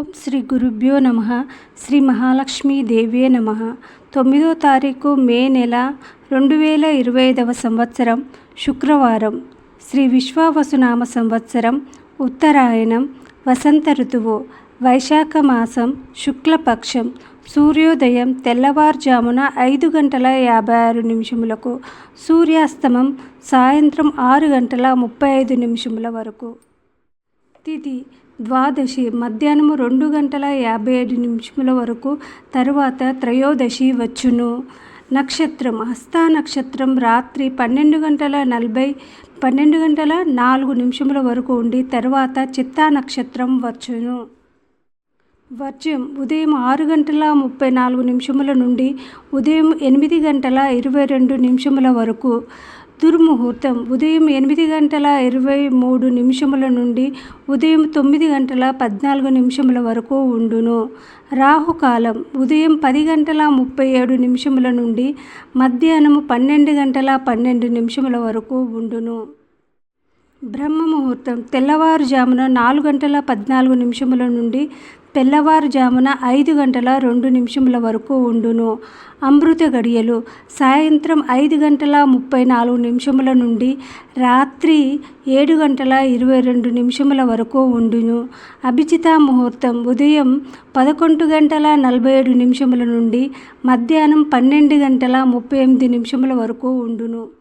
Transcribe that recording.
ఓం శ్రీ గురుభ్యో నమ. శ్రీ మహాలక్ష్మీ దేవ్యే నమ. తొమ్మిదో తారీఖు మే నెల రెండు వేల ఇరవై ఐదవ సంవత్సరం శుక్రవారం. శ్రీ విశ్వావసునామ సంవత్సరం ఉత్తరాయణం వసంత ఋతువు వైశాఖ మాసం శుక్లపక్షం. సూర్యోదయం తెల్లవారుజామున ఐదు గంటల యాభై ఆరు నిమిషములకు సూర్యాస్తమం సాయంత్రం ఆరు గంటల ముప్పై ఐదు నిమిషముల వరకు. తిథి ద్వాదశి మధ్యాహ్నము రెండు గంటల యాభై ఏడు నిమిషముల వరకు తరువాత త్రయోదశి వచ్చును. నక్షత్రం హస్తా నక్షత్రం రాత్రి పన్నెండు గంటల నలభై పన్నెండు గంటల నాలుగు నిమిషముల వరకు ఉండి తర్వాత చిత్తా నక్షత్రం వచ్చును. వర్జం ఉదయం ఆరు గంటల ముప్పై నాలుగు నిమిషముల నుండి ఉదయం ఎనిమిది గంటల ఇరవై రెండు నిమిషముల వరకు దుర్ముహూర్తం. ఉదయం ఎనిమిది గంటల ఇరవై మూడు నిమిషముల నుండి ఉదయం తొమ్మిది గంటల పద్నాలుగు నిమిషముల వరకు ఉండును. రాహుకాలం. ఉదయం పది గంటల ముప్పై ఏడు నిమిషముల నుండి మధ్యాహ్నం పన్నెండు గంటల పన్నెండు నిమిషముల వరకు ఉండును. బ్రహ్మ ముహూర్తం తెల్లవారుజామున నాలుగు గంటల పద్నాలుగు నిమిషముల నుండి తెల్లవారుజామున ఐదు గంటల రెండు నిమిషముల వరకు ఉండును. అమృత గడియలు సాయంత్రం ఐదు గంటల ముప్పై నాలుగు నిమిషముల నుండి రాత్రి ఏడు గంటల ఇరవై రెండు నిమిషముల వరకు ఉండును. అభిజిత ముహూర్తం ఉదయం పదకొండు గంటల నలభై ఏడు నిమిషముల నుండి మధ్యాహ్నం పన్నెండు గంటల ముప్పై ఎనిమిది నిమిషముల వరకు ఉండును.